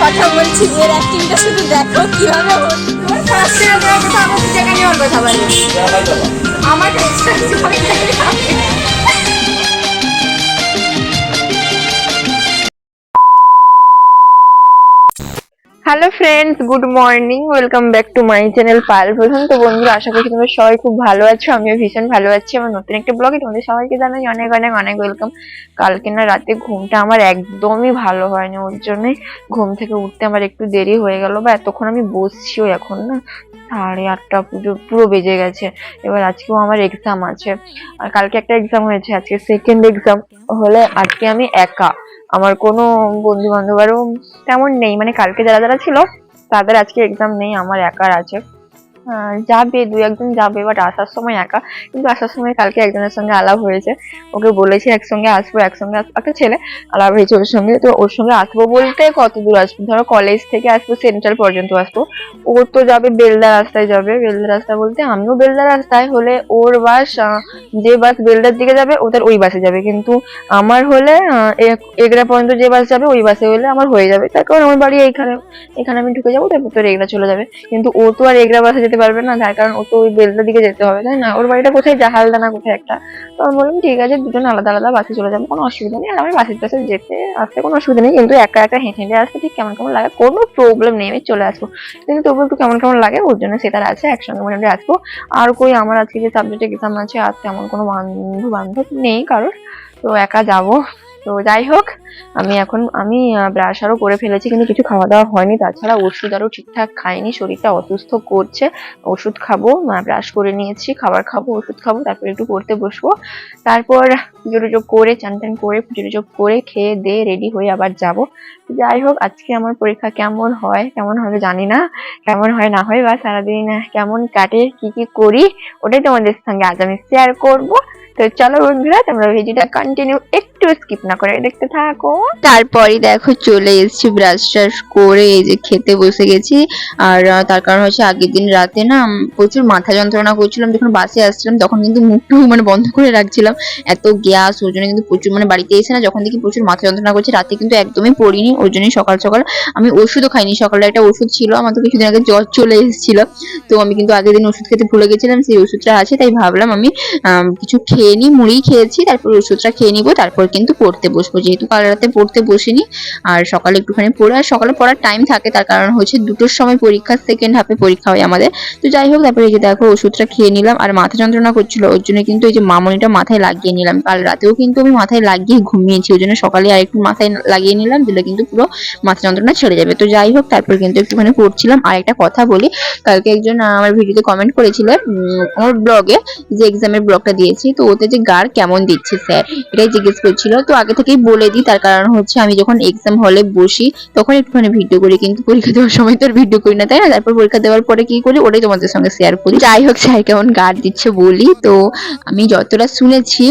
কথা বলছি এর অ্যাক্টিংটা শুধু দেখো কীভাবে দেওয়ার কথা আমার জায়গা নিয়ে ওর কথা বলে আমার extra hello friends good morning welcome back to my channel Pal Pradhan তো বন্ধুরা, আশা করছি তোমরা সবাই খুব ভালো আছো। আমিও ভীষণ ভালো আছি। আমার নতুন একটা ব্লগে তোমাদের সবাইকে জানাই অনেক অনেক অনেক ওয়েলকাম কালকে না রাতে ঘুমটা আমার একদমই ভালো হয়নি। ওর জন্যই ঘুম থেকে উঠতে আমার একটু দেরি হয়ে গেল বা এতক্ষণ আমি বসছিও এখন না। সাড়ে আটটা পুজো, পুরো বেজে গেছে। এবার আজকেও আমার এক্সাম আছে। আর কালকে একটা এক্সাম হয়েছে। আজকে সেকেন্ড এক্সাম হলে আজকে আমি একা। আমার কোনো বন্ধু বান্ধব আরও তেমন নেই। মানে কালকে যারা যারা ছিল, তাদের আজকে এক্সাম নেই, আমার একার আছে। যাবে দু একজন যাবে বাট আসার সময় একা। কিন্তু আসার সময় কালকে একজনের সঙ্গে আলাপ হয়েছে। ওকে বলেছি একসঙ্গে আসব একসঙ্গে আসব একটা ছেলে আলাপ হয়েছে ওর সঙ্গে তো ওর সঙ্গে আসব বলতে কত দূর আসব? ধরো কলেজ থেকে আসব সেন্ট্রাল পর্যন্ত আসব। ও তো যাবে বেলদা রাস্তায় যাবে। বেলদা রাস্তা বলতে আমিও বেলদা রাস্তায় হলে ওর বাস যে বাস বেলদার দিকে যাবে ওদের ওই বাসে যাবে। কিন্তু আমার হলে আহ, এ- এগরা পর্যন্ত যে বাস যাবে ওই বাসে হলে আমার হয়ে যাবে। তার কারণ আমার বাড়ি এইখানে এখানে আমি ঢুকে যাব তারপর তোর এগরা চলে যাবে। কিন্তু ও তো আর এগরা বাসে যেতে পারবে না তার কারণ ও তো ওই বেলদার দিকে যেতে হবে, তাই না? ওর বাড়িটা কোথায়? জাহালদানা কোথায় একটা। তো আমি বললাম, ঠিক আছে, দুজন আলাদা আলাদা বাসে চলে যাব, কোনো অসুবিধা নেই। আর আমার বাসের টাসে যেতে আসতে কোনো অসুবিধা নেই, কিন্তু একা একা হেঁটে হেঁটে আসতে ঠিক কেমন কেমন লাগে, কোনো প্রবলেম নেই, আমি চলে আসব। কিন্তু তবু একটু কেমন কেমন লাগে, ওর জন্য সেটার আছে, একসঙ্গে মোটামুটি আসব। আর কই, আমার আজকে যে সাবজেক্ট এক্সাম আছে, আর তেমন কোনো বন্ধু বান্ধব নেই কারোর। তো একা যাব। তো যাই হোক আমি এখন, আমি ব্রাশ আরও করে ফেলেছি, কিন্তু কিছু খাওয়া দাওয়া হয়নি। তাছাড়া ওষুধ আরও ঠিকঠাক খাইনি, শরীরটা অসুস্থ করছে। ওষুধ খাব ব্রাশ করে নিয়েছি, খাবার খাব, ওষুধ খাব, তারপর একটু পড়তে বসবো। তারপর পুজো করে, চান টান করে পুজো করে খেয়ে দিয়ে রেডি হয়ে আবার যাব। যাই হোক, আজকে আমার পরীক্ষা কেমন হয়, কেমন হবে জানি না। কেমন হয় না হয়, বা সারাদিন কেমন কাটে, কি কি করি, ওটাই তোমাদের সঙ্গে আজ আমি শেয়ার করব। তো চলো বন্ধুরা, তোমরা ভিডিওটা কন্টিনিউ একটু স্কিপ না করে দেখতে থাকো। তারপরই দেখো চলে এসেছি ব্রাশ ট্রাশ করে, এই যে খেতে বসে গেছি। আর তার কারণ হচ্ছে আগের দিন রাতে না প্রচুর মাথা যন্ত্রণা করছিলাম। যখন বাসে আসছিলাম, তখন কিন্তু মুখটুকু মানে বন্ধ করে রাখছিলাম। এত গ্যাস ওর জন্য কিন্তু প্রচুর মানে বাড়িতে এসে না যখন দেখি প্রচুর মাথা যন্ত্রণা করছে, রাতে কিন্তু একদমই পড়িনি। ওর জন্যই সকাল সকাল আমি ওষুধও খাইনি। সকালে একটা ওষুধ ছিল, আমার তো কিছুদিন আগে জ্বর চলে এসেছিল। তো আমি কিন্তু আগের দিন ওষুধ খেতে ভুলে গেছিলাম, সেই ওষুধটা আছে, তাই ভাবলাম আমি কিছু খেয়ে নিই মুড়ি খেয়েছি, তারপর ওষুধটা খেয়ে নিবো, তারপর কিন্তু পড়তে বসবো। যেহেতু কাল রাতে পড়তে বসিনি। আর সকালে একটুখানি পড়ে, আর সকালে পড়ার টাইম থাকে, তার কারণ হচ্ছে দুটোর সময় পরীক্ষা সেকেন্ড হাফে পরীক্ষা হয় আমাদের। তো যাই হোক, তারপরে এই যে দেখো, ওষুধটা খেয়ে নিলাম, আর মাথা যন্ত্রণা করছিল, ওর জন্য কিন্তু এই যে মামনিটা মাথায় লাগিয়ে নিলাম। কাল রাতেও কিন্তু আমি মাথায় লাগিয়ে ঘুমিয়েছি, ওই জন্য সকালে আর একটু মাথায় লাগিয়ে নিলাম, দিলে কিন্তু পুরো মাথা যন্ত্রণা ছেড়ে যাবে। তো যাই হোক, তারপর কিন্তু একটুখানি পড়ছিলাম। আর একটা কথা বলি, কালকে একজন আমার ভিডিওতে কমেন্ট করেছিল আমার ব্লগে যে এক্সামের ব্লগটা দিয়েছি, তো ওতে যে গার কেমন দিচ্ছে স্যার এটাই জিজ্ঞেস করছিল। তো আগে থেকেই বলে দিই, তার কারণ হচ্ছে আমি যখন এক্সাম হলে বসি, তখন একটুখানি ভিডিও করি, কিন্তু পরীক্ষা দেওয়ার সময় তো আর ভিডিও করি না, তাই না? তারপর পরীক্ষা দেওয়ার পরে কি করি? ওটাই তোমাদের সঙ্গে শেয়ার করি। যাই হোক স্যার কেমন গার্ড দিচ্ছে বলি। তো আমি যতটা শুনেছি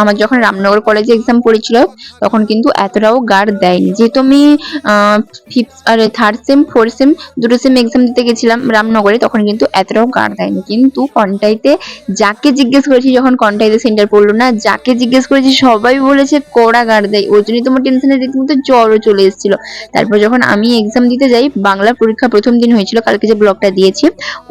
আমার যখন রামনগর কলেজে এক্সাম পড়েছিল, তখন কিন্তু এতটাও গার্ড দেয়নি। যেহেতু আমি ফিফথ আর থার্ড সেম ফোর্থ সেম দুটো সেম এক্সাম দিতে গেছিলাম রামনগরে, তখন কিন্তু এতটাও গার্ড দেয়নি। কিন্তু কন্টাইতে যাকে জিজ্ঞেস করেছি, যখন কন্টাইতে সেন্টার পড়ল না, যাকে জিজ্ঞেস করেছি, সবাই বলেছে, কড়া গার্ড দেয় ওর জন্যই তোমার টেনশনে রীতিমতো জ্বরও চলে এসেছিল। তারপর যখন আমি এক্সাম দিতে যাই, বাংলা পরীক্ষা প্রথম দিন হয়েছিল, কালকে যে ব্লগটা দিয়েছি,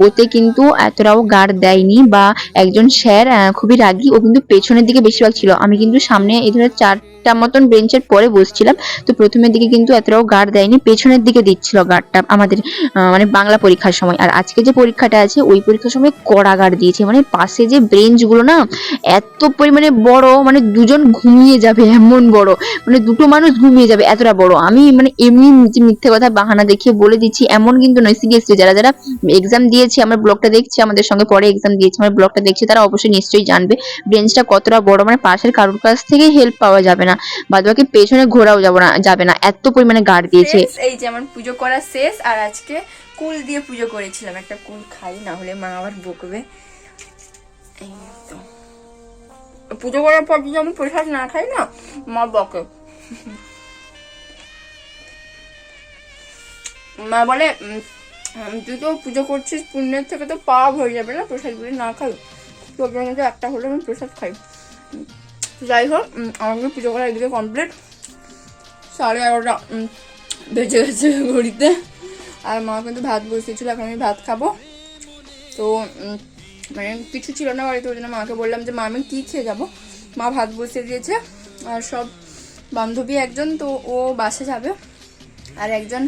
ওতে কিন্তু এতটাও গার্ড দেয়নি বা একজন স্যার খুবই রাগী, ও কিন্তু পেছনের দিকে বেশিরভাগ ছিল। আমি কিন্তু সামনে এই ধরনের চারটা মতন বেঞ্চের পরে বসছিলাম, তো প্রথমের দিকে কিন্তু এতটাও গার্ড দেয়নি, পেছনের দিকে দিচ্ছিল গার্ডটা আমাদের মানে বাংলা পরীক্ষার সময়। আর আজকে যে পরীক্ষাটা আছে, ওই পরীক্ষার সময় কড়া গার্ড দিয়েছে মানে পাশে যে বেঞ্চগুলো না, এত পরিমাণে বড় মানে দুজন ঘুমিয়ে যাবে, এমন বড়। মানে দুটো মানুষ ঘুমিয়ে যাবে, এতটা বড়। আমি মানে এমনি মিথ্যে কথা বাহানা দেখিয়ে বলে দিচ্ছি, এমন কিন্তু নয় সিরিয়াসলি যারা যারা এক্সাম দিয়েছে, আমার ব্লগটা দেখছে, আমাদের সঙ্গে পরে এক্সাম দিয়েছে, আমার ব্লগটা দেখছে, তারা অবশ্যই নিশ্চয়ই জানবে। বেঞ্চটা কতটা বড় মানে পাশের কারোর কাছ থেকে হেল্প পাওয়া যাবে না। বাদ বাকি পেছনে ঘোরাও যাবে না যাবে না। এত পরিমাণে গার্ড দিয়েছে। এই যে আমার পুজো করা শেষ, আর আজকে কুল দিয়ে পুজো করেছিলাম। একটা কুল খাই, না হলে মা আবার বকবে। এই তো। পুজো করার পর যদি আমি প্রসাদ না খাই না, মা বকে। মা বলে তুই তো পুজো করছিস, পুণ্যের থেকে তো পাপ হয়ে যাবে না, প্রসাদগুলি না খাই। তোর জন্য তো একটা হলে আমি প্রসাদ খাই। যাই হোক আমাকে পুজো করা এদিকে কমপ্লিট সাড়ে এগারোটা বেঁচে গেছে ঘড়িতে। আর মা কিন্তু ভাত বসিয়েছিল, এখন আমি ভাত খাব। তো মানে কিছু ছিল না বাড়িতে, ওই জন্য মাকে বললাম যে, মা, আমি কী খেয়ে যাব? মা ভাত বসিয়ে দিয়েছে, আর সব বান্ধবী একজন, তো ও বাসে যাবে। আর একজন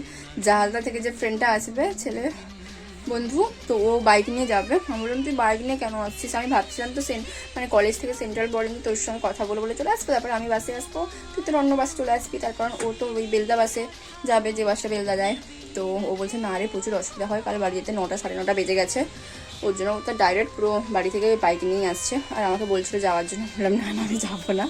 জাহাজদা থেকে যে ফ্রেন্ডটা আসবে, ছেলে বন্ধু, তো ও বাইক নিয়ে যাবে। আমি বললাম, তুই বাইক নিয়ে কেন আসছিস? আমি ভাবছিলাম তো সেন মানে কলেজ থেকে সেন্ট্রাল বোর্ডিং তোর সঙ্গে কথা বলে বলে চলে আসব। তারপরে আমি বাসে আসব, তুই তোর অন্য বাসে চলে আসবি। তার কারণ ও তো ওই বেলদা বাসে যাবে, যে বাসটা বেলদা যায়। তো ও বলছে, না রে, প্রচুর অসুবিধা হয়, কাল বাড়ি যেতে নটা সাড়ে নটা বেজে গেছে। ওর জন্য তো ডাইরেক্ট পুরো বাড়ি থেকে বাইক নিয়ে আসছে। আর আমাকে বলছিল যাওয়ার জন্য। বললাম না, আমি যাব না।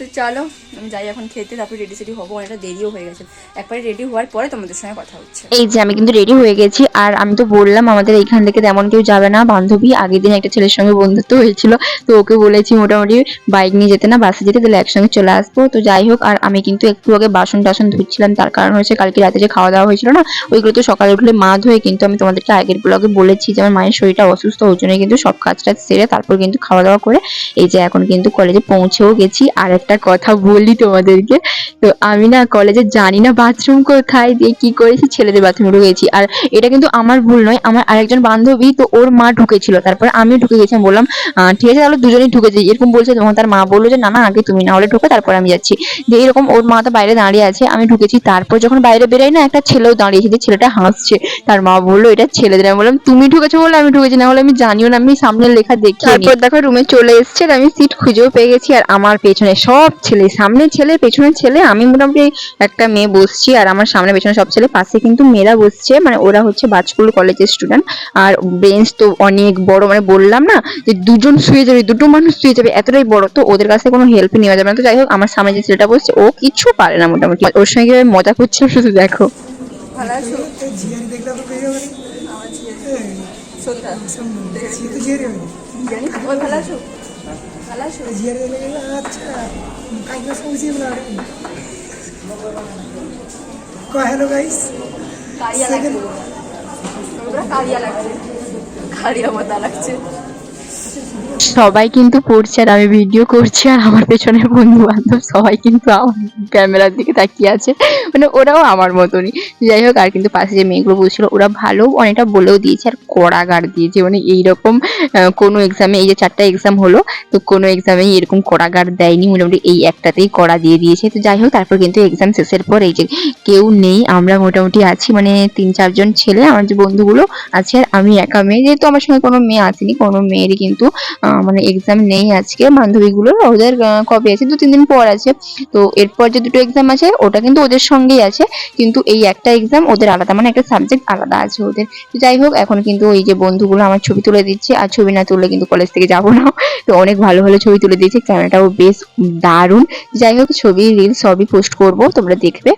তো চলো, আমি যাই এখন খেতে, তারপরে রেডি সেডি হব, অনেকটা দেরিও হয়ে গেছে। একবারে রেডি হওয়ার পরে তোমাদের সঙ্গে কথা হচ্ছে। এই যে, আমি কিন্তু রেডি হয়ে গেছি, আর আমি তো বললাম আমাদের এইখান থেকে তেমন কেউ যাবে না, বান্ধবী, আগের দিন একটা ছেলের সঙ্গে বন্ধুত্ব হয়েছিল, তো ওকে বলেছি মোটামুটি বাইক নিয়ে যেতে না, বাসে যেতে, তাহলে একসঙ্গে চলে আসব। তো যাই হোক, আর আমি কিন্তু একটু আগে বাসন টাসন ধুচ্ছিলাম, তার কারণ হচ্ছে কালকে রাতে যে খাওয়া দাওয়া হয়েছিল না, ওইগুলো তো সকালে উঠলে মা ধুয়ে কিন্তু আমি তোমাদেরকে আগের ব্লগে বলেছি যে, আমার মায়ের শরীরটা অসুস্থ, ওই জন্য কিন্তু সব কাজটা সেরে তারপর কিন্তু খাওয়া দাওয়া করে, এই যে এখন কিন্তু কলেজে পৌঁছেও গেছি, আর একটা কথা বলি তোমাদেরকে। তো আমি না কলেজে জানি না বাথরুম কোথায়, দিয়ে কি করেছি, ছেলেদের বাথরুমে ঢুকেছি। আর এটা কিন্তু আমার ভুল নয়, আমার আরেকজন বান্ধবী তো ওর মা ঢুকেছিল, তারপর আমি ঢুকে গেছি। আমি বললাম ঠিক আছে, তাহলে দুজনেই ঢুকেছি এরকম বলছে, তখন তার মা বলল যে, না না, আগে তুমি না হলে ঢুকে, তারপর আমি যাচ্ছি। যে এরকম ওর মা তো বাইরে দাঁড়িয়ে আছে, আমি ঢুকেছি। তারপর যখন বাইরে বেরাই না, একটা ছেলেও দাঁড়িয়েছে, যে ছেলেটা হাসছে। তার মা বলল, এটা ছেলেদের। আমি বললাম, তুমি ঢুকেছো বলে আমি ঢুকেছি, না হলে আমি জানিও না, আমি সামনে লেখা দেখি তারপর দেখো রুমে চলে এসছে, আমি সিট খুঁজেও পেয়ে গেছি, আর আমার পেছনে সব ছেলে সামনে ছেলে পেছনে ছেলে আমি মোটামুটি একটা মেয়ে বসছি আর আমার সামনে পেছনে সব ছেলে পাশে কিন্তু মেয়েরা বসছে মানে ওরা হচ্ছে বাজকুল কলেজের স্টুডেন্ট আর বেঞ্চ তো অনেক বড় মানে বললাম না যে দুজন শুয়ে যাবে দুটো মানুষ শুয়ে যাবে এতটাই বড় তো ওদের কাছে কোনো হেল্প নেওয়া যাবে না। তো যাই হোক আমার সামনে যে ছেলেটা বসছে ও কিছু পারে না মোটামুটি। ওর সঙ্গে কীভাবে মজা করছে শুধু দেখো। ভালো আছো? ভালো আছো? হ্যালো গাইস কারিয়া লাগছে কারিয়া লাগছে কারিয়া মতো লাগছে সবাই কিন্তু পড়ছে আর আমি ভিডিও করছি আর আমার পেছনে বন্ধু বান্ধব সবাই কিন্তু আমার ক্যামেরার দিকে তাকিয়ে আছে। মানে ওরাও আমার মতনই। যাই হোক, আর কিন্তু পাশে যে মেয়েগুলো বলছিল ওরা ভালো অনেকটা বলেও দিয়েছে আর কড়াগার দিয়েছে। মানে এইরকম কোনো এক্সামে এই যে চারটা এক্সাম হলো, তো কোনো এক্সামে এরকম কড়াগার দেয়নি। মোটামুটি এই একটাতেই কড়া দিয়ে দিয়েছে। তো যাই হোক, তারপর কিন্তু এক্সাম শেষের পর এই যে কেউ নেই, আমরা মোটামুটি আছি। মানে তিন চারজন ছেলে, আমার যে বন্ধুগুলো আছে, আর আমি একা। মেয়ে যেহেতু আমার সঙ্গে কোনো মেয়ে আসেনি, কোনো মেয়েরই কিন্তু মানে এক্সাম নেই আজকে, বান্ধবীগুলোর, ওদের কবে আছে? দু তিন দিন পর আছে। তো এরপর যে দুটো এক্সাম আছে, ওটা কিন্তু ওদের সঙ্গেই আছে। কিন্তু এই একটা এক্সাম ওদের আলাদা মানে একটা সাবজেক্ট আলাদা আছে ওদের। যাই হোক, এখন কিন্তু এই যে বন্ধুগুলো আমার ছবি তুলে দিচ্ছে, আর ছবি না তুললে কিন্তু কলেজ থেকে যাব না। তো অনেক ভালো ভালো ছবি তুলে দিয়েছে ক্যামেরাটাও বেশ দারুণ। যাই হোক, ছবি রিল সবই পোস্ট করব, তোমরা দেখবে।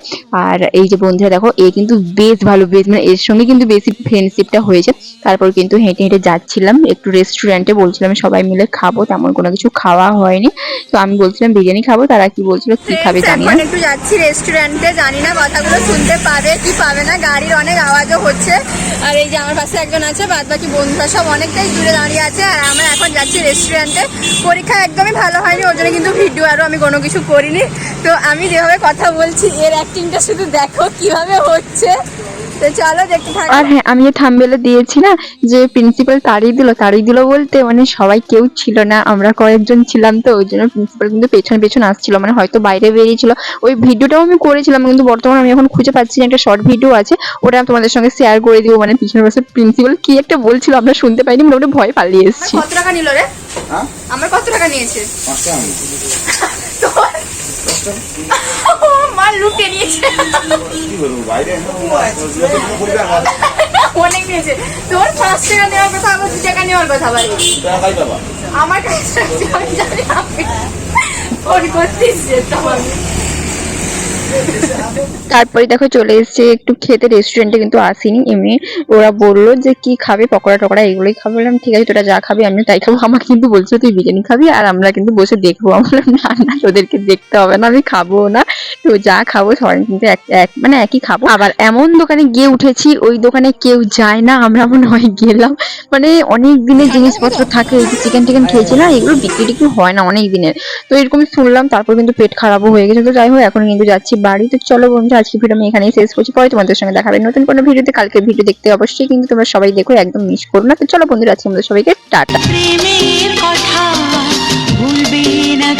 আর এই যে বন্ধুরা, দেখো, এ কিন্তু বেশ ভালো, বেশ মানে এর সঙ্গে কিন্তু বেশি ফ্রেন্ডশিপটা হয়েছে। তারপর কিন্তু হেঁটে হেঁটে যাচ্ছিলাম, একটু রেস্টুরেন্টে বলছিলাম সবাই মিলে খাব তেমন কোনো কিছু খাওয়া হয়নি। তো আমি বলছিলাম বিরিয়ানি খাব? তারা কি বলছিল? কি খাবে জানি না। একটু যাচ্ছি রেস্টুরেন্টে জানি না কথাগুলো শুনতে পাবে কি পাবে না। গাড়ির অনেক আওয়াজও হচ্ছে। আর এই যে আমার পাশে একজন আছে বাদ বাকি বন্ধুরা সব অনেকটাই দূরে দাঁড়িয়ে আছে আর আমরা এখন যাচ্ছি রেস্টুরেন্টে পরীক্ষা একদমই ভালো হয়নি ওর জন্য কিন্তু ভিডিও আরও আমি কোনো কিছু করিনি। তো আমি যেভাবে কথা বলছি এর অ্যাক্টিংটা শুধু দেখো কীভাবে হচ্ছে। তো চলো দেখতে থাকো। আর হ্যাঁ আমি থামবেলে দিয়েছি না যে প্রিন্সিপাল তাড়িয়ে দিল তাড়িয়ে দিল বলতে মানে সবাই কেউ ছিল না আমরা কয়েকজন ছিলাম তো ওই জন্য প্রিন্সিপাল কিন্তু পেছন পেছন আসছিল মানে হয়তো বাইরে বেরিয়েছিল। ওই ভিডিওটাও আমি করেছিলাম কিন্তু বর্তমানে আমি এখন খুঁজে পাচ্ছি না একটা শর্ট ভিডিও আছে ওটা আমি তোমাদের সঙ্গে শেয়ার করে দিব মানে পিছনে বসে প্রিন্সিপাল কি একটা বলছিল আমরা শুনতে পাইনি মোটামুটি ভয় পালিয়ে এসেছি কত টাকা নিল রে? হ্যাঁ? আমার কত টাকা নিয়েছে? মা লুটে নিয়েছে। অনেক নিয়েছে। তোর পাঁচ টাকা নেওয়ার কথা, আমার দু টাকা নেওয়ার কথা ভাই। আমার কাছে আমি জানি ফোন করতেছি যেতাম আমি তারপরে দেখো চলে এসেছে একটু খেতে রেস্টুরেন্টে কিন্তু আসিনি এমনি। ওরা বলল যে, কি খাবে? পকোড়া টকোড়া এগুলোই খাবে। বললাম, ঠিক আছে, তোরা যা খাবি আমি তাই খাব। আমার কিন্তু বলছে তুই বিরিয়ানি খাবি আর আমরা কিন্তু বসে দেখব। আমি বললাম, না না, তোদেরকে দেখতে হবে না, আমি খাব না। তো যা খাব, সবাই কিন্তু এক মানে একই খাব। আবার এমন দোকানে গিয়ে উঠেছি, ওই দোকানে কেউ যায় না, আমরা মনে হয় গেলাম। মানে অনেক দিনের জিনিসপত্র থাকে, এই চিকেন টিকেন খেয়েছি না এগুলো বিক্রি টিক্রি হয় না অনেক দিনের। তো এরকম শুনলাম, তারপর কিন্তু পেট খারাপও হয়ে গেছে। তো যাই হোক, এখন কিন্তু যাচ্ছি বাড়ি তো চলো বন্ধু আজকে ভিডিও আমি এখানেই শেষ করছি। পরে তোমাদের সঙ্গে দেখাবে নতুন কোনো ভিডিওতে কালকে ভিডিও দেখতে অবশ্যই কিন্তু তোমরা সবাই দেখো, একদম মিস করো না। তো চলো বন্ধুরা, আজকে আমাদের সবাইকে টাটা। কথা না